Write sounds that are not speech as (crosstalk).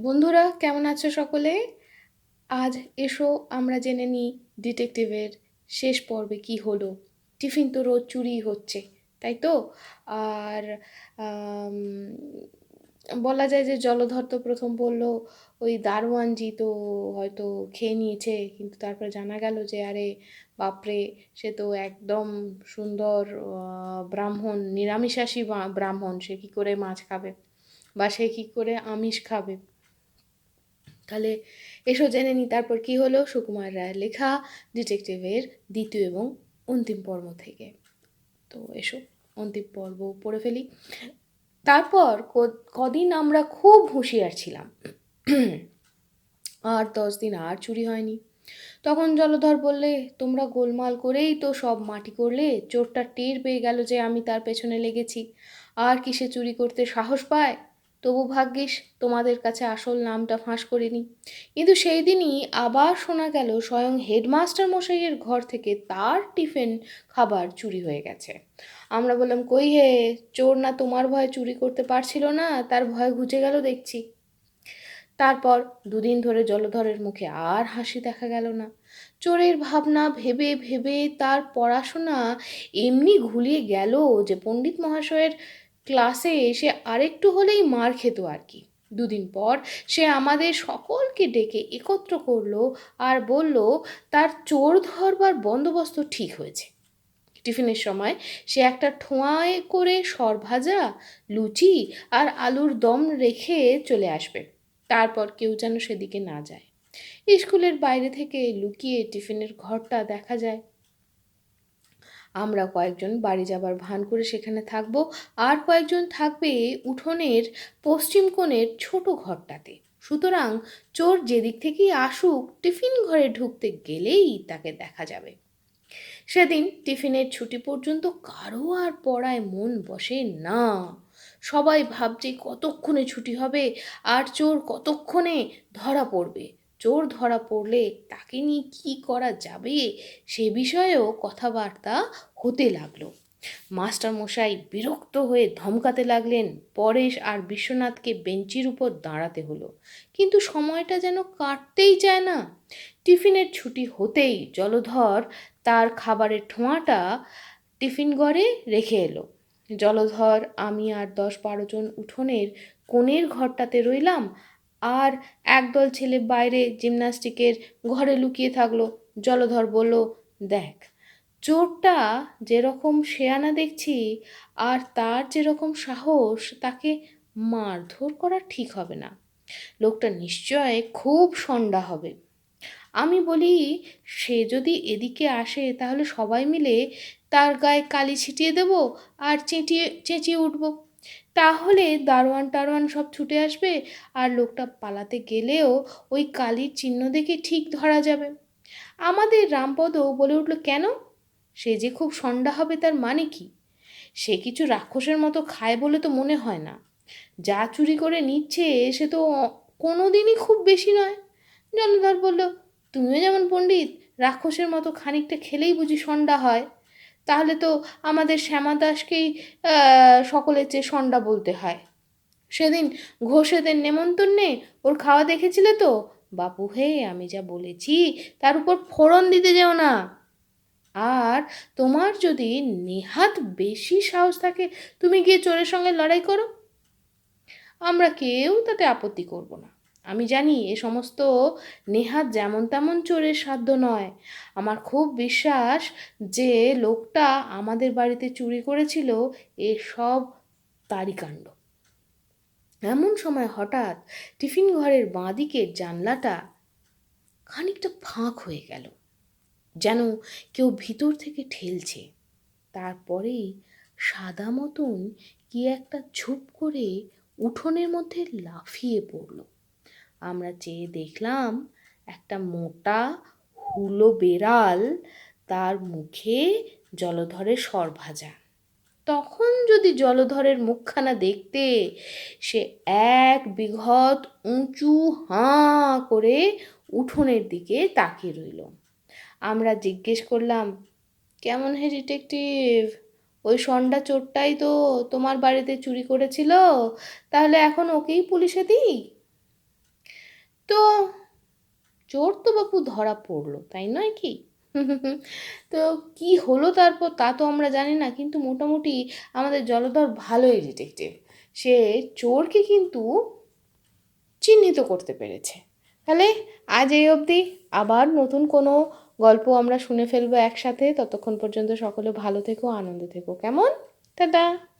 বন্ধুরা, কেমন আছো সকলে? আজ এসো আমরা জেনে নিই ডিটেকটিভের শেষ পর্বে কি হলো। টিফিন তো রোজ চুরি হচ্ছে, তাই তো? আর বলা যায় যে জলধর তো প্রথম বলল, ওই দারোয়ানজি তো হয়তো খেয়ে নিয়েছে, কিন্তু তারপর জানা গেল যে আরে বাপরে, সে তো একদম সুন্দর ব্রাহ্মণ, নিরামিষাশী বা- ব্রাহ্মণ, সে কী করে মাছ খাবে? বা সে কী করে আমিষ খাবে? তাহলে এসো জেনে নিই, তারপর কি হলো? সুকুমার রায়ের লেখা ডিটেকটিভের দ্বিতীয় এবং অন্তিম পর্ব থেকে। তো এসো, অন্তিম পর্ব পড়ে ফেলি। তারপর কদিন আমরা খুব হুঁশিয়ার ছিলাম। আর দশ দিন আর চুরি হয়নি। তখন জলধর বললে, তোমরা গোলমাল করেই তো সব মাটি করলে, চোরটা টের পেয়ে গেল যে আমি তার পেছনে লেগেছি। আর কি সে চুরি করতে সাহস পায়? তবু ভাগ্যিস তোমাদের কাছে আসল নামটা ফাঁস করিনি। কিন্তু সেই দিনই আবার শোনা গেল স্বয়ং হেডমাস্টার মশাইয়ের ঘর থেকে তার টিফিন খাবার চুরি হয়ে গেছে। আমরা বললাম, কই হে? চোর না তোমার ভয়ে চুরি করতে পারছিল না? তার ভয় ঘুচে গেল দেখছি। তারপর দুদিন ধরে জলধরের মুখে আর হাসি দেখা গেল না। চোরের ভাবনা ভেবে ভেবে তার পড়াশোনা এমনি ঘুলিয়ে গেল যে পণ্ডিত মহাশয়ের ক্লাসে এসে আরেকটু হলেই মার খেত আর কি। দুদিন পর সে আমাদের সকলকে ডেকে একত্র করল আর বলল, তার চোর ধরবার বন্দোবস্ত ঠিক হয়েছে। টিফিনের সময় সে একটা ঠোঁয়ায় করে সর ভাজা, লুচি আর আলুর দম রেখে চলে আসবে। তারপর কেউ যেন সেদিকে না যায়। স্কুলের বাইরে থেকে লুকিয়ে টিফিনের ঘরটা দেখা যায়। আমরা কয়েকজন বাড়ি যাবার ভান করে সেখানে থাকব। আর কয়েকজন থাকবে উঠোনের পশ্চিম কোণের ছোট ঘরটাতে। সুতরাং চোর যেদিক থেকেই আসুক, টিফিন ঘরে ঢুকতে গেলেই তাকে দেখা যাবে। সেদিন টিফিনের ছুটি পর্যন্ত কারও আর পড়ায় মন বসে না। সবাই ভাবছে কতক্ষণে ছুটি হবে, আর চোর কতক্ষণে ধরা পড়বে। চোর ধরা পড়লে তাকে নিয়ে কী করা যাবে সে বিষয়েও কথাবার্তা হতে লাগল। মাস্টার মশাই বিরক্ত হয়ে ধমকাতে লাগলেন, পরেশ আর বিশ্বনাথকে বেঞ্চির উপর দাঁড়াতে হলো। কিন্তু সময়টা যেন কাটতেই চায় না। টিফিনের ছুটি হতেই জলধর তার খাবারের ঠোঁয়াটা টিফিন ঘরে রেখে এলো। জলধর, আমি আর দশ বারো জন উঠোনের কোণের ঘরটাতে রইলাম আর একদল ছেলে বাইরে জিমনাস্টিকের ঘরে লুকিয়ে থাকল। জলধর বলল, দেখ, চোরটা যেরকম শেয়ানা দেখছি আর তার যেরকম সাহস, তাকে মারধর করা ঠিক হবে না। লোকটা নিশ্চয় খুব সন্ডা হবে। আমি বলি, সে যদি এদিকে আসে তাহলে সবাই মিলে তার গায়ে কালি ছিটিয়ে দেবো আর চেঁচিয়ে চেঁচিয়ে উঠবো। তাহলে দারোয়ান টারোয়ান সব ছুটে আসবে আর লোকটা পালাতে গেলেও ওই কালির চিহ্ন দেখে ঠিক ধরা যাবে। আমাদের রামপদ বলে উঠল, কেন? সে যে খুব সন্ডা হবে তার মানে কি? সে কিছু রাক্ষসের মতো খায় বলে তো মনে হয় না। যা চুরি করে নিচ্ছে সে তো কোনো দিনই খুব বেশি নয়। জলধর বলল, তুমিও যেমন পণ্ডিত, রাক্ষসের মতো খানিকটা খেলেই বুঝি সন্ডা হয়। তাহলে তো আমাদের শ্যামা দাসকেই সকলের চেয়ে সন্ডা বলতে হয়। সেদিন ঘোষেদের নেমন্তন্নে ওর খাওয়া দেখেছিলে তো? বাপু হে, আমি যা বলেছি, তার উপর ফোড়ন দিতে যেও না। আর তোমার যদি নেহাত বেশি সাহস থাকে, তুমি গিয়ে চোরের সঙ্গে লড়াই করো। আমরা কেউ তাতে আপত্তি করব না। আমি জানি এ সমস্ত নেহাত যেমন তেমন চোরের সাধ্য নয়। আমার খুব বিশ্বাস যে লোকটা আমাদের বাড়িতে চুরি করেছিল এসব তারই কাণ্ড। এমন সময় হঠাৎ টিফিন ঘরের বাঁ দিকের জানলাটা খানিকটা ফাঁক হয়ে গেল, যেন কেউ ভিতর থেকে ঠেলছে। তারপরেই সাদা মতন কি একটা ঝুপ করে উঠোনের মধ্যে লাফিয়ে পড়ল। আমরা চেয়ে দেখলাম একটা মোটা হুলো বেড়াল তার মুখে জলধরের সর ভাজা। তখন যদি জলধরের মুখখানা দেখতে সে এক বিঘত উঁচু হাঁ করে উঠোনের দিকে তাকিয়ে রইল। আমরা জিজ্ঞেস করলাম, কেমন হে ডিটেকটিভ? ওই সন্ডা চোরটাই তো তোমার বাড়িতে চুরি করেছিল, তাহলে এখন ওকেই পুলিশে দিই? তো চোর তো বাপু ধরা পড়ল, তাই নয় কি? (laughs) তো কি হলো তারপর তা তো আমরা জানি না, কিন্তু মোটামুটি আমাদের জলধর ভালোই ডিটেকটিভ সে চোরকে কিন্তু চিহ্নিত করতে পেরেছে। তাহলে আজ এই অবধি আবার নতুন কোনো গল্প আমরা শুনে ফেলব একসাথে। ততক্ষণ পর্যন্ত সকলে ভালো থেকো, আনন্দে থেকো। কেমন? টাটা!